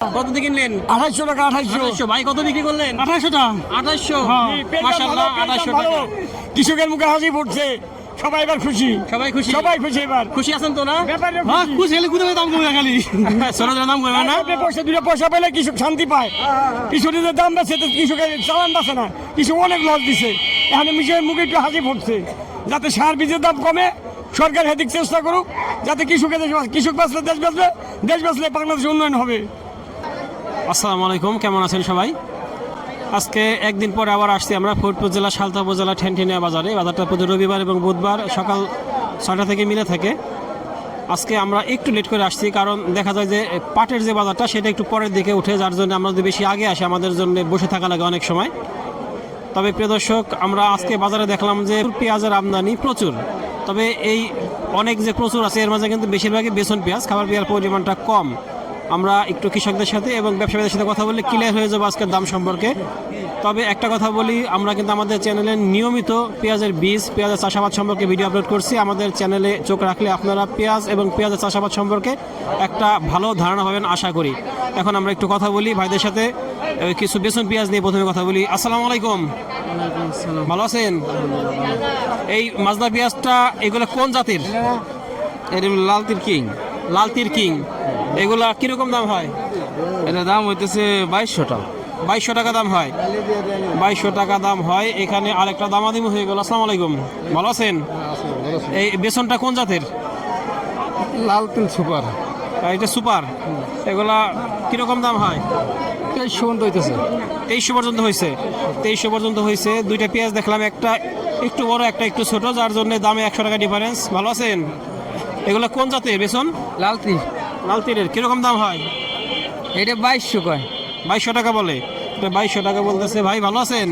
কত দিয়ে কিনলেন? আঠাইশশো টাকা আঠাশশো ভাই কত বিক্রি করলেন? আঠাইশশো টাকা। আঠাশশো হ্যাঁ। মাসাল্লাহ আঠাশশো টাকা। কৃষকের মুখে হাসি পড়ছে সবাই এবার খুশি। সবাই খুশি? সবাই খুশি এবার। খুশি আছেন তো না? হ্যাঁ খুশি। হলে দাম কমে খালি? দাম কমে না? আপনি পয়সা দুটো পয়সা পেলে কৃষক শান্তি পায়। কৃষকের দাম বাড়ছে তো কৃষকের চালান বাড়ছে না। কৃষক অনেক লস দিছে। এখানে মিশরের মুখে একটু হাসি ফুটছে। যাতে সার বীজের দাম কমে সরকার হেদিক চেষ্টা করুক যাতে কৃষকের দেশ কৃষক বাঁচলে দেশ বাঁচবে দেশ বাঁচলে বাংলাদেশ উন্নয়ন হবে। আসসালামু আলাইকুম, কেমন আছেন সবাই? আজকে একদিন পরে আবার আসছি আমরা, ফরিদপুর জেলা, সালতা উপজেলা, ঠেনঠেনিয়া বাজারে। বাজারটা প্রতি রবিবার এবং বুধবার সকাল ছয়টা থেকে মিলে থাকে। আজকে আমরা একটু লেট করে আসছি, কারণ দেখা যায় যে পাটের যে বাজারটা, সেটা একটু পরের দিকে উঠে, যার জন্য আমরা যদি বেশি আগে আসি, আমাদের জন্য বসে থাকা লাগে অনেক সময়। তবে প্রিয় দর্শক, আমরা আজকে বাজারে দেখলাম যে পেঁয়াজের আমদানি প্রচুর। তবে এই অনেক যে প্রচুর আছে, এর মাঝে কিন্তু বেশিরভাগই বেসন পেঁয়াজ। খাবার পেঁয়াজ পরিমাণটা কম। আমরা একটু কৃষকদের সাথে এবং ব্যবসায়ীদের সাথে কথা বলে ক্লিয়ার হয়ে যাব আজকের দাম সম্পর্কে। তবে একটা কথা বলি আমরা কিন্তু আমাদের চ্যানেলে নিয়মিত পেঁয়াজের বীজ পেঁয়াজের চাষাবাদ সম্পর্কে ভিডিও আপলোড করছি। আমাদের চ্যানেলে চোখ রাখলে আপনারা পেঁয়াজ এবং পেঁয়াজের চাষাবাদ সম্পর্কে একটা ভালো ধারণা পাবেন আশা করি। এখন আমরা একটু কথা বলি ভাইদের সাথে কিছু বেসন পেঁয়াজ নিয়ে প্রথমে কথা বলি। আসসালামু আলাইকুম। ভালো আছেন? এই মাজদা পেঁয়াজটা এগুলো কোন জাতির? এটা লাল তির কিং। লাল তির কিং। এগুলা কীরকম দাম হয়? এটা দাম হইতেছে বাইশশো টাকা। বাইশশো টাকা দাম হয়। বাইশশো টাকা দাম হয়। এখানে আরেকটা দামাদামি হয়ে গেল। আসসালামু আলাইকুম। ভালো আছেন? এই বেসনটা কোন জাতের? লাল তিল সুপার। এটা সুপার? এগুলা কীরকম দাম হয়? তেইশশো পর্যন্ত হইতেছে। তেইশশো পর্যন্ত হয়েছে তেইশশো পর্যন্ত হয়েছে দুইটা পেঁয়াজ দেখলাম একটা একটু বড় একটা একটু ছোট যার জন্য দামে একশো টাকা ডিফারেন্স ভালো আছেন? এগুলো কোন জাতের বেসন? লাল তীর লাল তীরের কীরকম দাম হয়? এটা বাইশশো কয়। বাইশশো টাকা বলে। এটা বাইশশো টাকা বলতেছে ভাই ভালো আছেন?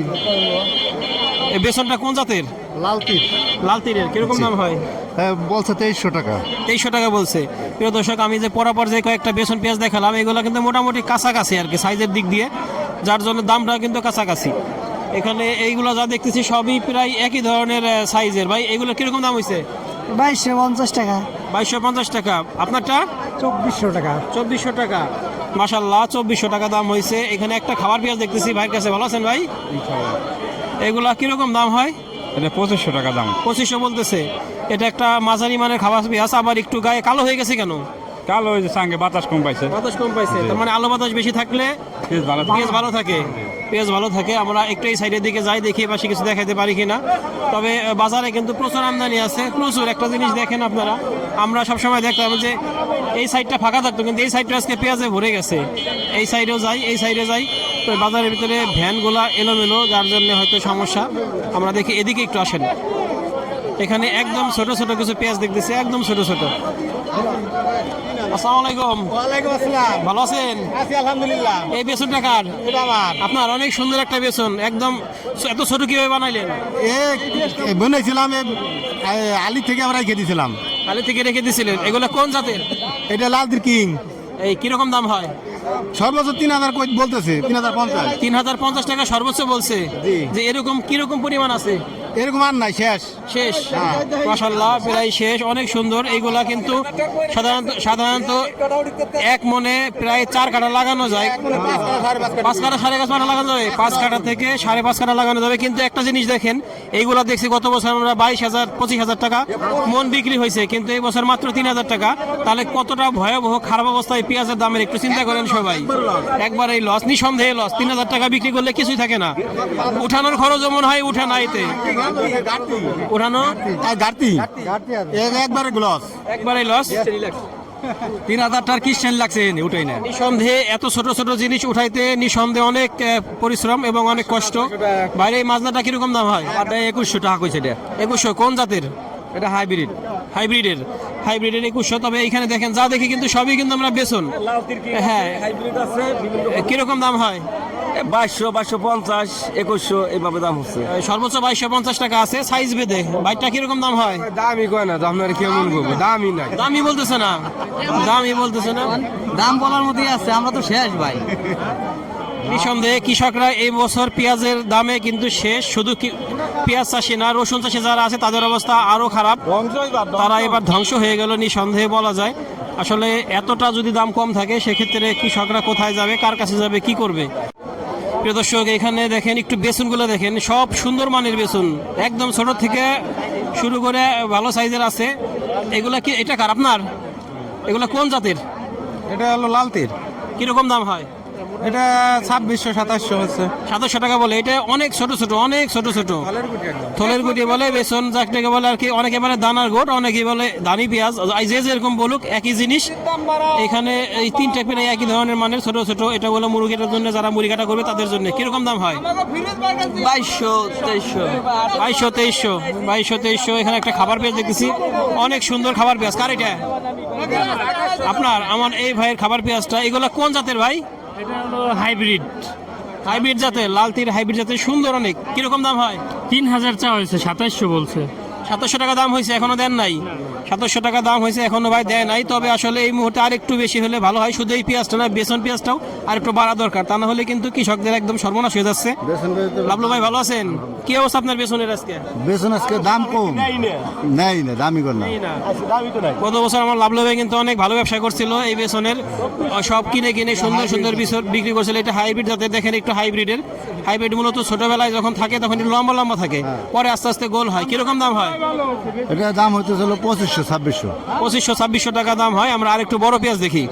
এই বেসনটা কোন জাতের? লাল তীর লাল তীরের কীরকম দাম হয়? হ্যাঁ বলছে তেইশশো টাকা। তেইশশো টাকা বলছে। প্রিয় দর্শক আমি যে পরাপর যে কয়েকটা বেসন পেঁয়াজ দেখালাম এগুলো কিন্তু মোটামুটি কাছাকাছি আর কি সাইজের দিক দিয়ে। যার জন্য দামটা কিন্তু কাছাকাছি। এখানে এইগুলো যা দেখতেছি সবই প্রায় একই ধরনের সাইজের। ভাই এগুলো কীরকম দাম হয়েছে বাইশশো পঞ্চাশ টাকা। বাইশশো পঞ্চাশ টাকা। আপনারটা? চব্বিশশো টাকা। চব্বিশশো টাকা। মাসাল্লাহ চব্বিশশো টাকা দাম হয়েছে এখানে একটা খাবার পেঁয়াজ দেখতেছি। ভাইয়ের কাছে ভালো আছেন ভাই? এগুলা কীরকম দাম হয়? এটা পঁচিশশো টাকা দাম। পঁচিশশো বলতেছে। এটা একটা মাঝারি মানের খাবার পেঁয়াজ আবার একটু গায়ে কালো হয়ে গেছে কেন? কালো যে সঙ্গে বাতাস কম পাইছে। বাতাস কম পাইছে। তার মানে আলো বাতাস বেশি থাকলে পেঁয়াজ ভালো থাকে। পেঁয়াজ ভালো থাকে, আমরা একটাই সাইডের দিকে যাই, দেখি পাশে কিছু দেখাতে পারি কিনা। তবে বাজারে কিন্তু প্রচুর আমদানি আছে, প্রচুর। একটা জিনিস দেখেন আপনারা, আমরা সবসময় দেখতাম যে এই সাইডটা ফাঁকা থাকতো, কিন্তু এই সাইডটা আজকে পেঁয়াজে ভরে গেছে। এই সাইডেও যাই, এই সাইডে যাই। তো বাজারের ভিতরে ভ্যানগুলা এলোমেলো, যার জন্য হয়তো সমস্যা। আমরা দেখি, এদিকে একটু আসেন। এখানে একদম ছোট ছোট কিছু পেঁয়াজ দেখতেছি একদম ছোট ছোট। আসসালামু আলাইকুম। ওয়ালাইকুম আসসালাম। ভালো আছেন? আছি আলহামদুলিল্লাহ। এই বেসনটা কার? এটা আমার। আপনার অনেক সুন্দর একটা বেসন একদম এত ছোট কীভাবে বানাইলেন? এ বানাইছিলাম আলি থেকে আমরা রেখে দিয়েছিলাম কালি থেকে রেখে দিয়েছিলেন এগুলো কোন জাতের? এটা লাল তীর কিং। এই কীরকম দাম হয়? সর্বোচ্চ তিন হাজার কই বলতেছে তিন হাজার পঞ্চাশ। তিন হাজার পঞ্চাশ টাকা সর্বোচ্চ বলছে। যে এরকম কীরকম পরিমাণ আছে? এরকম আর নাই শেষ। শেষ। মাসাল্লাহ প্রায় শেষ। অনেক সুন্দর। এইগুলা কিন্তু সাধারণত সাধারণত এক মনে প্রায় চার কাটা লাগানো যায়। পাঁচ কাটা সাড়ে পাঁচ কাটা লাগানো যাবে। পাঁচ কাটা থেকে সাড়ে পাঁচ কাটা লাগানো যাবে। কিন্তু একটা জিনিস দেখেন এইগুলা দেখছি গত বছর আমরা বাইশ হাজার পঁচিশ হাজার টাকা মন বিক্রি হয়েছে। কিন্তু এই বছর মাত্র তিন হাজার টাকা। তাহলে কতটা ভয়াবহ খারাপ অবস্থায় পেঁয়াজের দামের একটু চিন্তা করেন সবাই। একবার এই লস নিঃসন্দেহে লস তিন হাজার টাকা বিক্রি করলে কিছুই থাকে না। উঠানোর খরচ মনে হয় উঠে না এতে। উঠানো আর ঘাটতি একবারে গ্লস একবারে লস তিন হাজার টাকার কিস্টেন লাগছে? উঠেই না। নিঃসন্দেহে এত ছোট ছোট জিনিস উঠাইতে নিঃসন্দেহে অনেক পরিশ্রম এবং অনেক কষ্ট। বাইরে এই মাছলাটা কীরকম দাম হয়? একুশশো টাকা কইছে এটা। একুশশো কোন জাতের? এটা হাইব্রিড হাইব্রিডের হাইব্রিডের একুশশো। তবে এইখানে দেখেন যা দেখি কিন্তু সবই কিন্তু আমরা বেসন হ্যাঁ। কীরকম দাম হয়? বাইশশো বাইশশো পঞ্চাশ একুশশো এইভাবে দাম হচ্ছে। সর্বোচ্চ বাইশশো পঞ্চাশ টাকা আছে সাইজ বেঁধে। বাইকটা কীরকম দাম হয়? দামই কয় না আপনার কেমন করব দামই নাই। দামই বলতেছে না। দামই বলতেছে না। দাম বলার মধ্যেই আছে আমরা তো শেষ ভাই। নিঃসন্দেহে কৃষকরা এই বছর পেঁয়াজের দামে কিন্তু শেষ শুধু কি পেঁয়াজ চাষি না রসুন চাষি যারা আছে তাদের অবস্থা আরও খারাপ। তারা এবার ধ্বংস হয়ে গেল নিঃসন্দেহে বলা যায়। আসলে এতটা যদি দাম কম থাকে সেক্ষেত্রে কৃষকরা কোথায় যাবে কার কাছে যাবে কি করবে? প্রিয় দর্শক এখানে দেখেন একটু বেসনগুলো দেখেন। সব সুন্দর মানের বেসন। একদম ছোট থেকে শুরু করে ভালো সাইজের আছে। এগুলা কি এটা কার আপনার? এগুলা কোন জাতের? এটা হলো লাল তীর। কীরকম দাম হয়? এটা ছাব্বিশশো সাতাশশো হচ্ছে। সাতাশশো টাকা বলে এটা অনেক ছোট ছোট অনেক ছোট ছোট। থলের গুটি বলে বেসন যাকটাকে বলে আর কি অনেকে বলে দানার গোট অনেকে বলে দানি পেঁয়াজ। এই যে যেরকম বলুক একই জিনিস। এখানে এই তিনটা পেলে একই ধরনের মানের ছোট ছোট। এটা বলে মুরগিটার জন্য যারা মুরগি কাটা করবে তাদের জন্য। কীরকম দাম হয়? বাইশশো তেইশশো। বাইশশো তেইশশো। বাইশশো তেইশশো। এখানে একটা খাবার পেঁয়াজ দেখতেছি। অনেক সুন্দর খাবার পেঁয়াজ। কার এটা? আপনার আমার এই ভাইয়ের খাবার পেঁয়াজটা। এগুলো কোন জাতের ভাই? এটা হলো হাইব্রিড। হাইব্রিড জাতের লাল তীর হাইব্রিড জাতের সুন্দর অনেক। কীরকম দাম হয়? তিন হাজার চা হয়েছে সাতাশশো বলছে। সাতাশশো টাকা দাম হয়েছে এখনও দেন নাই। সাতাশশো টাকা দাম হয়েছে এখনও ভাই দেয় নাই। তবে আসলে এই মুহূর্তে আর একটু বেশি হলে ভালো হয়। শুধু এই পেঁয়াজটা না বেসন পেঁয়াজটাও আর একটু বাড়া দরকার। তা না হলে কিন্তু কৃষকদের একদম সর্বনাশ হয়ে যাচ্ছে। লাভলু ভাই ভালো আছেন? কি অবস্থা আপনার বেসনের আজকে? বেসন আজকে দাম কম। নেই না। দামি কর না। গত বছর আমার লাভলু ভাই কিন্তু অনেক ভালো ব্যবসা করছিল। এই বেসনের সব কিনে কিনে সুন্দর সুন্দর বিক্রি করছিল। এটা হাইব্রিড জাতের দেখেন একটু হাইব্রিডের হাইব্রিড মূলত ছোটবেলায় যখন থাকে তখন একটু লম্বা লম্বা থাকে। পরে আস্তে আস্তে গোল হয়। কীরকম দাম হয়? এটা দাম হইতে ছিল পঁচিশশো, ছাব্বিশশো। পঁচিশশো, ছাব্বিশশো টাকা দাম হয়। আমরা আরেকটু বড় পেঁয়াজ দেখি।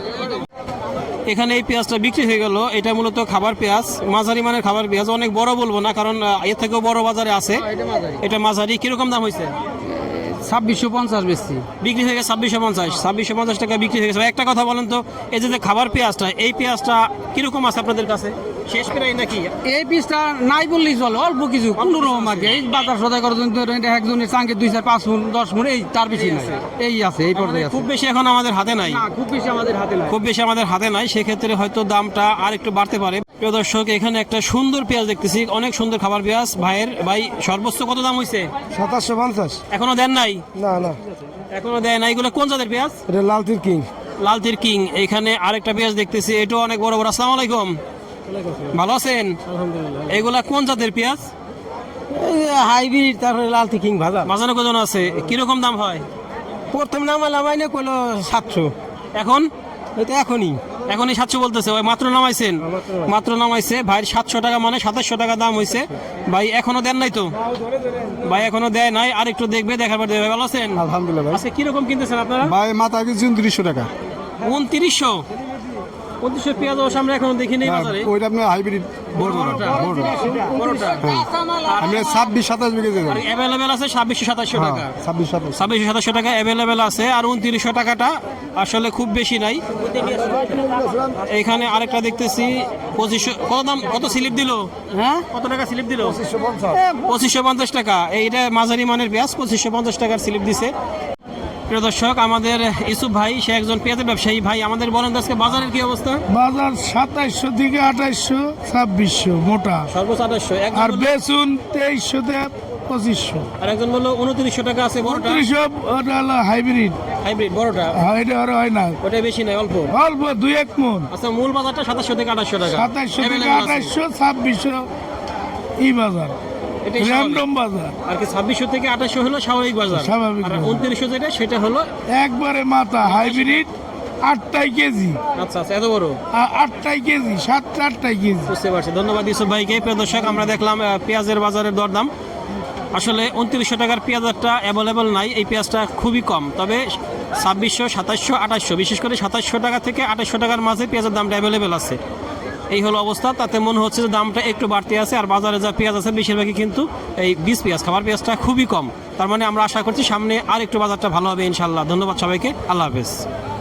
এখানে এই পেঁয়াজটা বিক্রি হয়ে গেল। এটা মূলত খাবার পেঁয়াজ, মাঝারি মানের খাবার পেঁয়াজ। অনেক বড় বলব না, কারণ এর থেকেও বড় বাজারে আছে। এটা মাঝারি। কীরকম দাম হয়েছে ছাব্বিশশো পঞ্চাশ বেশি বিক্রি হয়ে গেছে ছাব্বিশশো পঞ্চাশ। ছাব্বিশশো পঞ্চাশ টাকা বিক্রি হয়ে গেছে। একটা কথা বলেন তো এই যে যে খাবার পেঁয়াজটা এই পেঁয়াজটা কীরকম আছে আপনাদের কাছে? শেষ প্রায় নাকি? এই পিসটা নাই বললেই চলে অল্প কিছু কোনো রকম কি এই বাজার সদাই করার জন্য একজনের চাঙ্গে দুই চার পাঁচ ফুট দশ ফুট এই তার বেশি নাই। এই আছে এই পর্যায়ে আছে খুব বেশি এখন আমাদের হাতে নাই। খুব বেশি আমাদের হাতে নাই। খুব বেশি আমাদের হাতে নাই সেক্ষেত্রে হয়তো দামটা আর একটু বাড়তে পারে। প্রিয় দর্শক এখানে একটা সুন্দর পেঁয়াজ দেখতেছি। অনেক সুন্দর খাবার পেঁয়াজ। ভাইয়ের ভাই সর্বোচ্চ কত দাম হয়েছে সাতাশশো পঞ্চাশ। এখনও দেন নাই? না না। এখনও দেয় নাই। এগুলো কোন জাতের পেঁয়াজ? এটা লাল তীর কিং। লালতির কিং। এখানে আরেকটা পেঁয়াজ দেখতেছি। এটাও অনেক বড় বড়। আসসালামু আলাইকুম। ভালো আছেন? এগুলা কোন জাতের পেঁয়াজ? হাইব্রিড তারপরে লাল তীর কিং ভাজা। বাজানো কজন আছে? কীরকম দাম হয়? প্রথম নামালাম আইনে কইলো সাতশো। এখন? এটা এখনই। এখনই সাতশো বলতেছে ভাই মাত্র নামাইছেন। মাত্র নামাইছে। ভাইয়ের সাতশো টাকা মানে সাতাশশো টাকা দাম হয়েছে ভাই এখনও দেন নাই তো? ভাই এখনও দেয় নাই। আর একটু দেখবে দেখার পর দেবে ভালো আছেন? আলহামদুলিল্লাহ ভাই। আচ্ছা কীরকম কিনতেছেন আপনারা? ভাই মাথা কি জুন তিরিশশো টাকা। উনত্রিশশো? উনত্রিশশো পেঁয়াজ অবশ্য আমরা এখনও দেখিনি বাজারে। ওইটা আপনার হাইব্রিড বড়টা বড়টা আমি ছাব্বিশ সাতাশ বিঘে আর অ্যাভেলেবেল আছে ছাব্বিশশো সাতাশশো টাকা। ছাব্বিশ সাতাশ। ছাব্বিশশো সাতাশশো টাকা অ্যাভেলেবেল আছে আর উনত্রিশশো টাকাটা আসলে খুব বেশি নাই। এখানে আরেকটা দেখতেছি পঁচিশশো কত দাম কত স্লিপ দিল? হ্যাঁ? কত টাকা স্লিপ দিল? পঁচিশশো পঞ্চাশ টাকা। এইটা মাঝারি মানের পেঁয়াজ পঁচিশশো পঞ্চাশ টাকার স্লিপ দিছে। প্রিয় দর্শক আমাদের ইসুফ ভাই সে একজন পেঁয়াজের ব্যবসায়ী। ভাই আমাদের বলেন আজকে বাজারের কি অবস্থা? বাজার সাতাইশশো থেকে আঠাইশশো ছাব্বিশশো মোটা। সর্বোচ্চ আঠাশশো আর বেসুন তেইশশো থেকে পঁচিশশো। আর একজন বলল উনত্রিশশো টাকা আছে বড়টা। উনত্রিশশো ওটা হলো হাইব্রিড। হাইব্রিড বড়টা? হ্যাঁ, এটা আর হয় না। ওটা বেশি নাই অল্প? অল্প দুই এক মন। আচ্ছা মূল বাজারটা সাতাশশো থেকে আঠাশশো টাকা। সাতাইশশো থেকে আঠাইশশো ছাব্বিশশো ই বাজার। এটাই স্বাভাবিক। র্যান্ডম বাজার আর কি ছাব্বিশশো থেকে আঠাশশো হলো স্বাভাবিক বাজার। স্বাভাবিক আর উনত্রিশশো যেটা সেটা হলো একবারে মাথা হাইব্রিড আটটাই কেজি। আচ্ছা আচ্ছা এত বড়? আটটাই কেজি সাতটা আটটাই কেজি। বুঝতে পারছি। ধন্যবাদ ইউসুফ ভাইকে। প্রিয় দর্শক আমরা দেখলাম পেঁয়াজের বাজারের দরদাম। আসলে উনত্রিশশো টাকার পেঁয়াজটা অ্যাভেলেবল নাই এই পেঁয়াজটা খুবই কম। তবে ছাব্বিশশো সাতাশশো আঠাশশো বিশেষ করে সাতাশশো টাকা থেকে আঠাশশো টাকার মাঝে পেঁয়াজের দামটা অ্যাভেলেবেল আছে। এই হলো অবস্থা। তাতে মনে হচ্ছে যে দামটা একটু বাড়তি আছে, আর বাজারে যা পেঁয়াজ আছে, বেশিরভাগই কিন্তু এই বীজ পেঁয়াজ। খাবার পেঁয়াজটা খুবই কম। তার মানে আমরা আশা করছি সামনে আর একটু বাজারটা ভালো হবে ইনশাল্লাহ ধন্যবাদ সবাইকে। আল্লাহ হাফেজ।